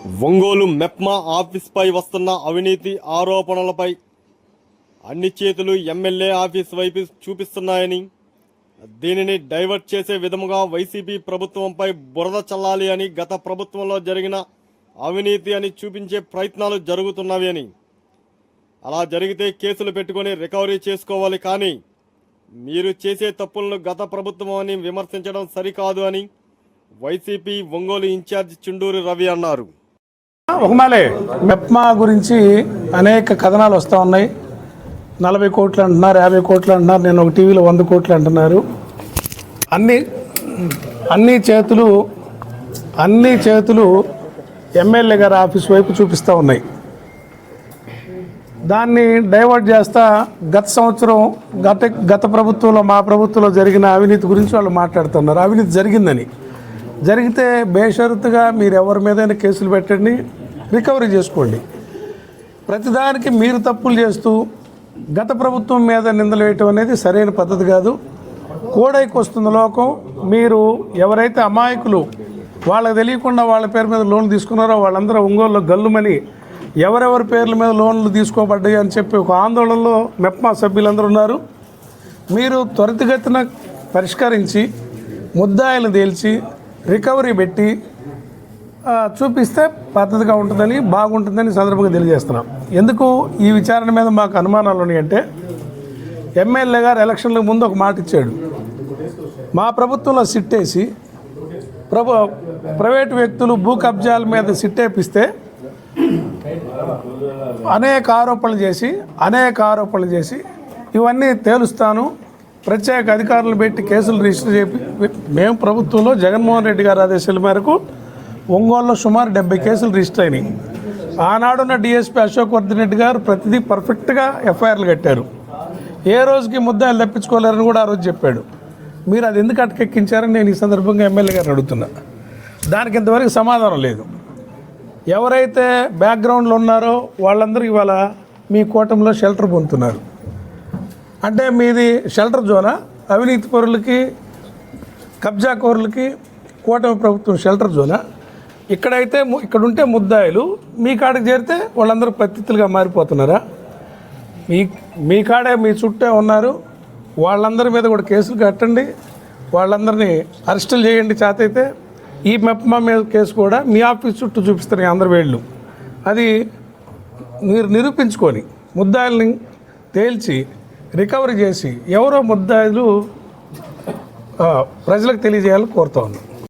ఒంగోలు మెప్మా ఆఫీస్పై వస్తున్న అవినీతి ఆరోపణలపై అన్ని చేతులు ఎమ్మెల్యే ఆఫీస్ వైపు చూపిస్తున్నాయని దీనిని డైవర్ట్ చేసే విధముగా వైసీపీ ప్రభుత్వంపై బురద చల్లాలి అని గత ప్రభుత్వంలో జరిగిన అవినీతి అని చూపించే ప్రయత్నాలు జరుగుతున్నవి అని. అలా జరిగితే కేసులు పెట్టుకొని రికవరీ చేసుకోవాలి కానీ మీరు చేసే తప్పులను గత ప్రభుత్వం అని విమర్శించడం సరికాదు అని వైసీపీ ఒంగోలు ఇన్ఛార్జ్ చుండూరు రవి అన్నారు. ఒకమాలే మెప్మా గురించి అనేక కథనాలు వస్తూ ఉన్నాయి. నలభై కోట్లు అంటున్నారు యాభై కోట్లు అంటున్నారు నేను ఒక టీవీలో వంద కోట్లు అంటున్నారు. అన్ని అన్ని చేతులు అన్ని చేతులు ఎమ్మెల్యే గారి ఆఫీస్ వైపు చూపిస్తూ ఉన్నాయి. దాన్ని డైవర్ట్ చేస్తా గత సంవత్సరం గత గత ప్రభుత్వంలో మా ప్రభుత్వంలో జరిగిన అవినీతి గురించి వాళ్ళు మాట్లాడుతున్నారు. అవినీతి జరిగిందని. జరిగితే బేషరతుగా మీరు ఎవరి మీదైనా కేసులు పెట్టండి. రికవరీ చేసుకోండి. ప్రతిదానికి మీరు తప్పులు చేస్తూ గత ప్రభుత్వం మీద నిందలు వేయటం అనేది సరైన పద్ధతి కాదు. కోడైకి వస్తున్న లోకం మీరు ఎవరైతే అమాయకులు వాళ్ళకి తెలియకుండా వాళ్ళ పేరు మీద లోన్ తీసుకున్నారో వాళ్ళందరూ ఒంగోలులో గల్లుమని ఎవరెవరి పేర్ల మీద లోన్లు తీసుకోబడ్డాయి అని చెప్పి ఒక ఆందోళనలో మెప్మా సభ్యులందరూ ఉన్నారు. మీరు త్వరితగతిన పరిష్కరించి ముద్దాయిలు తేల్చి రికవరీ పెట్టి చూపిస్తే పద్ధతిగా ఉంటుందని బాగుంటుందని సందర్భంగా తెలియజేస్తున్నాం. ఎందుకు ఈ విచారణ మీద మాకు అనుమానాలు ఉన్నాయంటే ఎమ్మెల్యే గారు ఎలక్షన్లకు ముందు ఒక మాట ఇచ్చాడు. మా ప్రభుత్వంలో సిట్టేసి ప్రభు ప్రైవేటు వ్యక్తులు భూ కబ్జాల మీద సిట్టేపిస్తే అనేక ఆరోపణలు చేసి అనేక ఆరోపణలు చేసి ఇవన్నీ తేలుస్తాను. ప్రత్యేక అధికారులు పెట్టి కేసులు రిజిస్టర్ చేపి మేము ప్రభుత్వంలో జగన్మోహన్ రెడ్డి గారి ఆదేశాల మేరకు ఒంగోలులో సుమారు డెబ్బై కేసులు రిజిస్టర్ అయినాయి. ఆనాడున్న డిఎస్పీ అశోక్ వర్ధన్ రెడ్డి గారు ప్రతిదీ పర్ఫెక్ట్గా ఎఫ్ఐఆర్లు కట్టారు. ఏ రోజుకి ముద్దాయిలు తప్పించుకోలేరని కూడా ఆ రోజు చెప్పాడు. మీరు అది ఎందుకు అటకెక్కించారని నేను ఈ సందర్భంగా ఎమ్మెల్యే గారిని అడుగుతున్నా. దానికి ఇంతవరకు సమాధానం లేదు. ఎవరైతే బ్యాక్గ్రౌండ్లో ఉన్నారో వాళ్ళందరూ ఇవాళ మీ కూటమిలో షెల్టర్ పొందుతున్నారు. అంటే మీది షెల్టర్ జోనా అవినీతి పరులకి కబ్జా కోరులకి కూటమి ప్రభుత్వం షెల్టర్ జోనా ఇక్కడైతే ఇక్కడ ఉంటే ముద్దాయిలు మీ కాడికి చేరితే వాళ్ళందరూ ప్రతిత్తులుగా మారిపోతున్నారా? మీ మీ కాడే మీ చుట్టే ఉన్నారు వాళ్ళందరి మీద కూడా కేసులు కట్టండి వాళ్ళందరినీ అరెస్టులు చేయండి చేతైతే ఈ మెప్మా మీద కేసు కూడా మీ ఆఫీస్ చుట్టూ చూపిస్తారు అందరి వేళ్ళు. అది మీరు నిరూపించుకొని ముద్దాయిల్ని తేల్చి రికవరీ చేసి ఎవరో ముద్దాయిలు ప్రజలకు తెలియజేయాలని కోరుతా ఉన్నాను